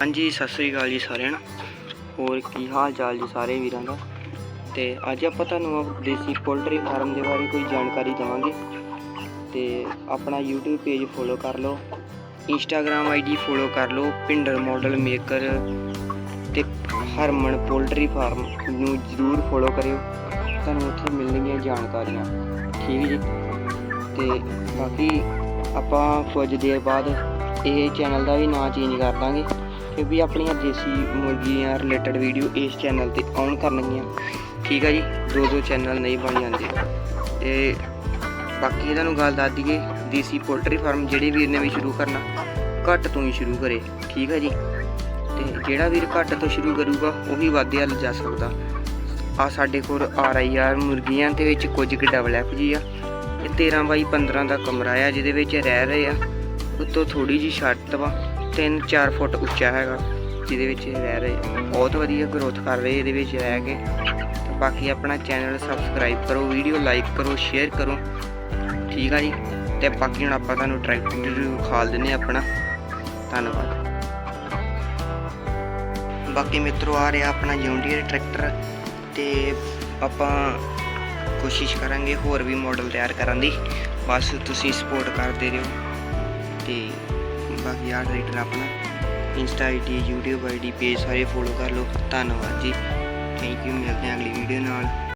ਹਾਂਜੀ, ਸਤਿ ਸ੍ਰੀ ਅਕਾਲ ਜੀ ਸਾਰਿਆਂ ਨੂੰ। ਹੋਰ ਕੀ ਹਾਲ ਚਾਲ ਜੀ ਸਾਰੇ ਵੀਰਾਂ ਦਾ? ਤੇ ਅੱਜ ਆਪਾਂ ਤੁਹਾਨੂੰ ਦੇਸੀ ਪੋਲਟਰੀ ਫਾਰਮ ਦੇ ਬਾਰੇ ਕੋਈ ਜਾਣਕਾਰੀ ਦੇਵਾਂਗੇ। ਤੇ ਆਪਣਾ YouTube ਪੇਜ ਫੋਲੋ ਕਰ ਲਓ, Instagram ID ਫੋਲੋ ਕਰ ਲਓ ਪਿੰਡਰ ਮਾਡਲ ਮੇਕਰ ਤੇ ਹਰਮਨ ਪੋਲਟਰੀ ਫਾਰਮ ਨੂੰ ਜ਼ਰੂਰ ਫੋਲੋ ਕਰਿਓ। ਤੁਹਾਨੂੰ ਉੱਥੇ ਮਿਲਣਗੀਆਂ ਜਾਣਕਾਰੀਆਂ। ਠੀਕ ਜੀ? ਤੇ ਬਾਕੀ ਆਪਾਂ ਕੁਝ ਦੇਰ ਬਾਅਦ ਇਹ ਚੈਨਲ ਦਾ ਵੀ ਨਾਂ ਚੇਂਜ ਕਰ ਦਾਂਗੇ। ਵੀ ਆਪਣੀਆਂ ਦੇਸੀ ਮੁਰਗੀਆਂ ਰਿਲੇਟਡ ਵੀਡੀਓ ਇਸ ਚੈਨਲ ਤੇ ਆਨ ਕਰਨਗੀਆਂ। ਠੀਕ ਆ ਜੀ, ਦੋ ਦੋ ਚੈਨਲ ਨਹੀਂ ਬਣ ਜਾਂਦੇ। ਤੇ ਬਾਕੀ ਇਹਨਾਂ ਨੂੰ ਗੱਲ ਦੱਸ ਦਈਏ, ਦੇਸੀ ਪੋਲਟਰੀ ਫਾਰਮ ਜਿਹੜੇ ਵੀਰ ਨੇ ਵੀ ਸ਼ੁਰੂ ਕਰਨਾ, ਘੱਟ ਤੋਂ ਹੀ ਸ਼ੁਰੂ ਕਰੇ। ਠੀਕ ਆ ਜੀ? ਤੇ ਜਿਹੜਾ ਵੀਰ ਘੱਟ ਤੋਂ ਸ਼ੁਰੂ ਕਰੂਗਾ, ਉਹ ਵੀ ਵਾਧੇ ਵੱਲ ਜਾ ਸਕਦਾ। ਆ ਸਾਡੇ ਕੋਲ ਆਰ ਆਈ ਆਰ ਮੁਰਗੀਆਂ ਦੇ ਵਿੱਚ ਕੁਝ ਕੁ ਡਬਲ ਐਫ ਜੀ ਆ। ਇਹ 13 ਬਾਈ 15 ਦਾ ਕਮਰਾ ਆ, ਜਿਹਦੇ ਵਿੱਚ ਰਹਿ ਰਹੇ ਆ। ਉੱਤੋਂ ਥੋੜੀ ਜੀ ਛੱਤ ਵਾ। 3-4 ਫੁੱਟ ਉੱਚਾ ਹੈਗਾ, ਜਿਹਦੇ ਵਿੱਚ ਰਹਿ ਰਹੇ ਬਹੁਤ ਵਧੀਆ ਗਰੋਥ ਕਰ ਰਹੇ ਇਹਦੇ ਵਿੱਚ ਰਹਿ ਕੇ। ਬਾਕੀ ਆਪਣਾ ਚੈਨਲ ਸਬਸਕ੍ਰਾਈਬ ਕਰੋ ਵੀਡੀਓ ਲਾਈਕ ਕਰੋ ਸ਼ੇਅਰ ਕਰੋ। ਠੀਕ ਆ ਜੀ? ਤੇ ਬਾਕੀ ਹੁਣ ਆਪਾਂ ਤੁਹਾਨੂੰ ਟਰੈਕਟਰ ਖਾਲ ਦਿੰਨੇ ਆ ਆਪਣਾ। ਧੰਨਵਾਦ। ਬਾਕੀ ਮਿੱਤਰੋ, ਆ ਰਿਹਾ ਆਪਣਾ ਜੌਂਡੀਅਰ ਟਰੈਕਟਰ ਤੇ ਆਪਾਂ ਕੋਸ਼ਿਸ਼ ਕਰਾਂਗੇ ਹੋਰ ਵੀ ਮਾਡਲ ਤਿਆਰ ਕਰਨ ਦੀ। ਬਸ ਤੁਸੀਂ ਸਪੋਰਟ ਕਰਦੇ ਰਹੋ। ਤੇ ਬਾਕੀ ਆ ਟਰੈਕਟਰ ਆਪਣਾ। Insta ID, YouTube ID page ਸਾਰੇ ਫੋਲੋ ਕਰ ਲਓ। ਧੰਨਵਾਦ ਜੀ। ਥੈਂਕ ਯੂ ਮਿਲਦੇ ਹਾਂ ਅਗਲੀ ਵੀਡੀਓ ਨਾਲ।